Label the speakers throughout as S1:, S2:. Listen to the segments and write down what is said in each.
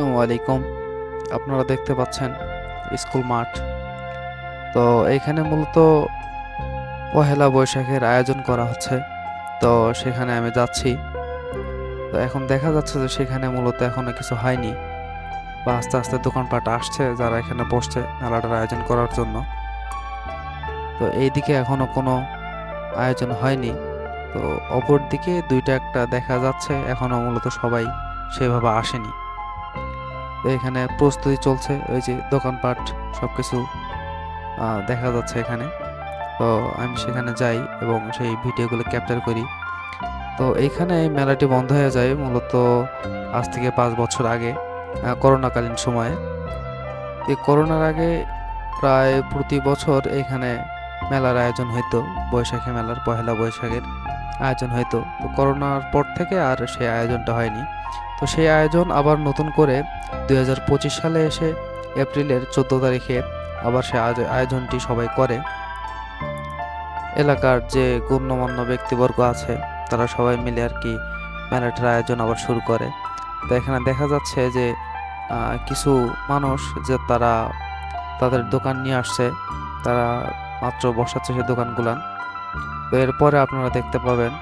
S1: আসসালামু আলাইকুম। আপনারা দেখতে পাচ্ছেন স্কুল মাঠ। তো এইখানে মূলত পহেলা বৈশাখের আয়োজন করা হচ্ছে। তো সেখানে আমি যাচ্ছি। তো এখন দেখা যাচ্ছে যে সেখানে মূলত এখনও কিছু হয়নি। বা আস্তে আস্তে দোকানপাট আসছে যারা এখানে বসছে মেলাটার আয়োজন করার জন্য। তো এইদিকে এখনও কোনো আয়োজন হয়নি। তো অপর দিকে দুইটা একটা দেখা যাচ্ছে, এখনও মূলত সবাই সেভাবে আসেনি। এখানে প্রস্তুতি চলছে, ওই যে দোকানপাট সব কিছু দেখা যাচ্ছে এখানে। তো আমি সেখানে যাই এবং সেই ভিডিওগুলো ক্যাপচার করি। তো এইখানে এই মেলাটি বন্ধ হয়ে যায় মূলত আজ থেকে পাঁচ বছর আগে করোনাকালীন সময়ে। এই করোনার আগে প্রায় প্রতি বছর এখানে মেলার আয়োজন হইতো, বৈশাখী মেলার পহেলা বৈশাখের। আয়োজন হয়তো তো। করোনার পর থেকে আর সেই আয়োজনটা হয়নি। তো সেই আয়োজন আবার নতুন করে দু হাজার পঁচিশ সালে এসে এপ্রিলের চোদ্দ তারিখে আবার সে আয়োজ- আয়োজনটি সবাই করে। এলাকার যে গণ্যমান্য ব্যক্তিবর্গ আছে, তারা সবাই মিলে আর কি মেলাটার আয়োজন আবার শুরু করে। তো এখানে দেখা যাচ্ছে যে কিছু মানুষ যে তারা তাদের দোকান নিয়ে আসছে, তারা মাত্র বসাচ্ছে সে দোকানগুলান। তো এরপরে আপনারা দেখতে পাবেন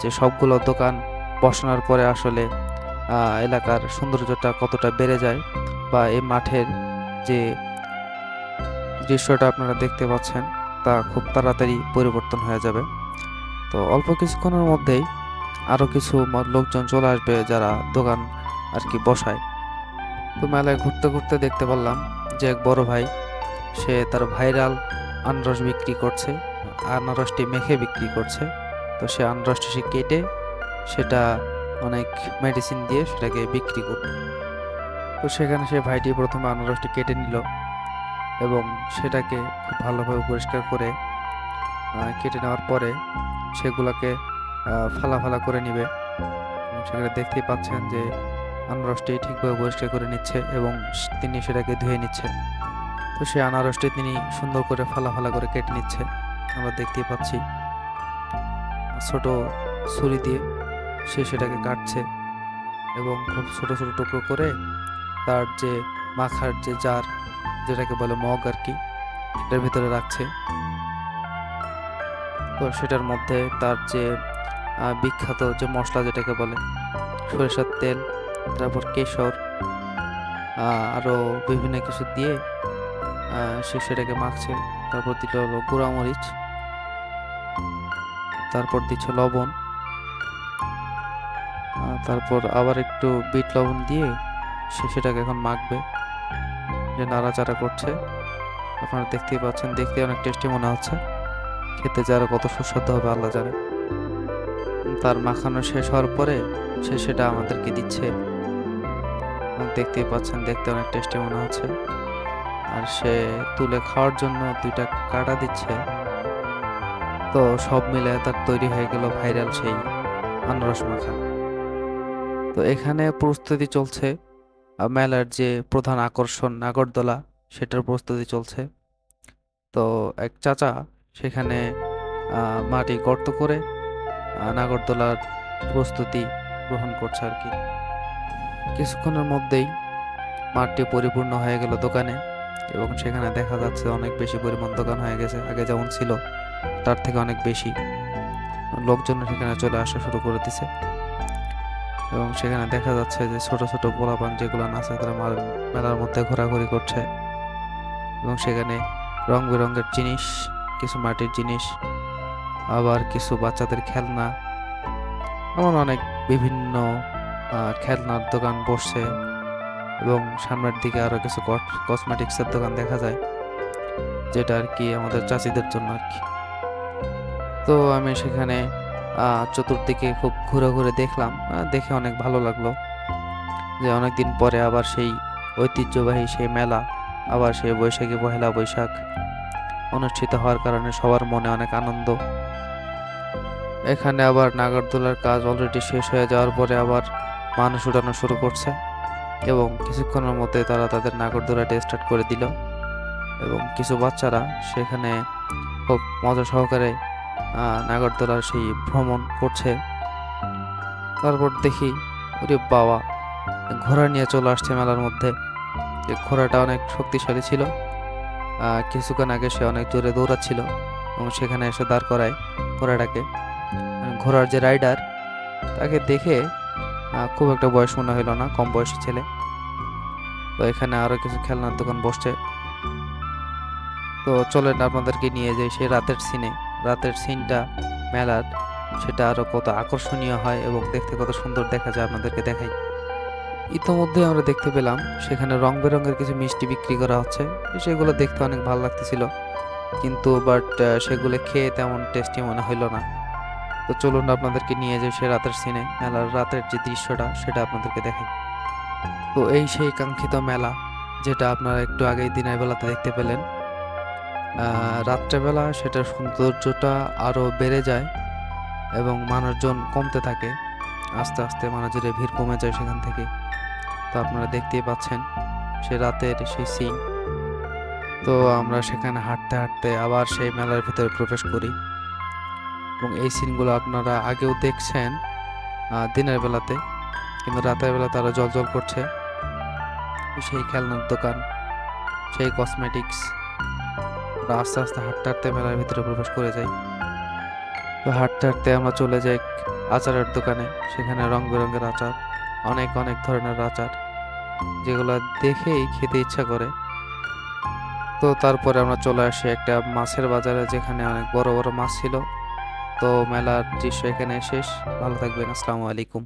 S1: যে সবগুলো দোকান বসানোর পরে আসলে এলাকার সৌন্দর্যটা কতটা বেড়ে যায় বা এই মাঠের যে দৃশ্যটা আপনারা দেখতে পাচ্ছেন তা খুব তাড়াতাড়ি পরিবর্তন হয়ে যাবে। তো অল্প কিছুক্ষণের মধ্যেই আরও কিছু লোকজন চলে আসবে যারা দোকান আর কি বসায়। তো মেলায় ঘুরতে ঘুরতে দেখতে পারলাম যে এক বড় ভাই, সে তার ভাইরাল আনারস বিক্রি করছে। আনারসটি মেখে বিক্রি করছে। তো সে আনারসটি সে কেটে সেটা অনেক মেডিসিন দিয়ে সেটাকে বিক্রি করবে তো সেখানে সে ভাইটি প্রথমে আনারসটি কেটে নিল এবং সেটাকে খুব ভালোভাবে পরিষ্কার করে কেটে নেওয়ার পরে সেগুলোকে ফালা ফালা করে নিবে। সেখানে দেখতেই পাচ্ছেন যে আনারসটি ঠিকভাবে পরিষ্কার করে নিচ্ছে এবং তিনি সেটাকে ধুয়ে নিচ্ছে। তো সেই আনারসটি তিনি সুন্দর করে ফালা ফালা করে কেটে নিচ্ছে। আমরা দেখতে পাচ্ছি। ছোট ছুরি দিয়ে সে সেটাকে কাটছে এবং খুব ছোট ছোট টুকরো করে তার যে মাখার যে জার যেটাকে বলে মগ আর কি সেটার ভিতরে রাখছে। তো সেটার মধ্যে তার যে বিখ্যাত যে মশলা যেটাকে বলে সরিষার তেল তারপর কেশর আহ, আরও বিভিন্ন কিছু দিয়ে সে সেটাকে মাখছে। তারপর দিল হলো গুঁড়ামরিচ। তারপর দিচ্ছে লবণ। তারপর আবার একটু বিট লবণ দিয়ে সে সেটাকে এখন মাখবে। যে নাড়াচাড়া করছে। আপনারা দেখতেই পাচ্ছেন, দেখতে অনেক টেস্টি মনে হচ্ছে। খেতে যারা কত সুস্বাদু হবে, আল্লাহ জানে। তার মাখানো শেষ হওয়ার পরে সে সেটা আমাদেরকে দিচ্ছে। দেখতেই পাচ্ছেন, দেখতে অনেক টেস্টি মনে হচ্ছে। আর সে তুলে খাওয়ার জন্য দুইটা কাটা দিচ্ছে। তো সব মিলে তার তৈরি হয়ে গেল ভাইরাল সেই আনারস মাখা। তো এখানে প্রস্তুতি চলছে। মেলার যে প্রধান আকর্ষণ নাগরদোলা, সেটার প্রস্তুতি চলছে। তো এক চাচা সেখানে মাটি গর্ত করে নাগরদোলার প্রস্তুতি গ্রহণ করছে আর কি। কিছুক্ষণের মধ্যেই মাঠটি পরিপূর্ণ হয়ে গেল দোকানে। এবং সেখানে দেখা যাচ্ছে অনেক বেশি পরিমাণ দোকান হয়ে গেছে, আগে যেমন ছিল, তার থেকে অনেক বেশি। লোকজন সেখানে চলে আসা শুরু করে দিছে। এবং সেখানে দেখা যাচ্ছে যে ছোট ছোট পোলাপান যেগুলো আছে, তারা মেলার মধ্যে ঘোরাঘুরি করছে। এবং সেখানে রং বেরঙের জিনিস, কিছু মাটির জিনিস, আবার কিছু বাচ্চাদের খেলনা, এমন অনেক বিভিন্ন খেলনার দোকান বসছে। এবং সামনের দিকে আরও কিছু কসমেটিক্সের দোকান দেখা যায়, যেটা আর কি আমাদের চাষিদের জন্য আর কি। তো আমি সেখানে চতুর্দিকে খুব ঘুরে ঘুরে দেখলাম দেখে অনেক ভালো লাগল যে অনেকদিন পরে আবার সেই ঐতিহ্যবাহী সেই মেলা, আবার সেই বৈশাখী পহেলা বৈশাখ অনুষ্ঠিত হওয়ার কারণে সবার মনে অনেক আনন্দ। এখানে আবার নাগরদোলার কাজ অলরেডি শেষ হয়ে যাওয়ার পরে আবার মানুষ উঠানো শুরু করছে। এবং কিছুক্ষণের মধ্যে তারা তাদের নাগরদোলাটি স্টার্ট করে দিল। এবং কিছু বাচ্চারা সেখানে খুব মজা সহকারে নাগরদোলার সেই ভ্রমণ করছে। তারপর দেখি, ওরে বাবা, ঘোড়া নিয়ে চলে আসছে মেলার মধ্যে। যে ঘোড়াটা অনেক শক্তিশালী ছিল। কিছুক্ষণ আগে সে অনেক জোরে দৌড়াচ্ছিল এবং সেখানে এসে দাঁড় করায় ঘোড়াটাকে। ঘোড়ার যে রাইডার, তাকে দেখে খুব একটা বয়স মনে হলো না, কম বয়সী ছেলে। তো এখানে আরও কিছু খেলনার দোকান বসছে। তো চলেন আপনাদেরকে নিয়ে যাই সেই রাতের সিনে রাতের সিনটা মেলার, সেটা আরও কত আকর্ষণীয় হয় এবং দেখতে কত সুন্দর দেখা যায় আপনাদেরকে দেখাই। ইতোমধ্যে আমরা দেখতে পেলাম, সেখানে রং বেরঙের কিছু মিষ্টি বিক্রি করা হচ্ছে। সেগুলো দেখতে অনেক ভালো লাগতেছিল। কিন্তু বাট সেগুলো খেয়ে তেমন টেস্টি মনে হইল না। তো চলুন আপনাদেরকে নিয়ে যাই সে রাতের সিনে মেলার রাতের যে দৃশ্যটা, সেটা আপনাদেরকে দেখাই। তো এই সেই কাঙ্ক্ষিত মেলা, যেটা আপনারা একটু আগেই দিনের বেলাতে দেখতে পেলেন। রাত্রেবেলা সেটার সৌন্দর্যটা আরও বেড়ে যায় এবং মানুষজন কমতে থাকে। আস্তে আস্তে মানুষের ভিড় কমে যায় সেখান থেকে। তো আপনারা দেখতেই পাচ্ছেন সে রাতের সেই সিন তো আমরা সেখানে হাঁটতে হাঁটতে আবার সেই মেলার ভিতরে প্রবেশ করি। এবং এই সিনগুলো আপনারা আগেও দেখছেন দিনের বেলাতে কিন্তু রাতের বেলা তারা জল করছে। সেই খেলনার দোকান, সেই কসমেটিক্স আস্তে আস্তে হাঁটতে হাঁটতে মেলার ভিতরে প্রবেশ করে যাই। তো হাঁটতে হাঁটতে আমরা চলে যাই আচারের দোকানে, সেখানে রং বেরঙের আচার, অনেক অনেক ধরনের আচার, যেগুলো দেখেই খেতে ইচ্ছা করে। তো তারপরে আমরা চলে আসি একটা মাছের বাজারে, যেখানে অনেক বড় বড় মাছ ছিল। তো মেলার দৃশ্য এখানে শেষ। ভালো থাকবেন আসসালামু আলাইকুম।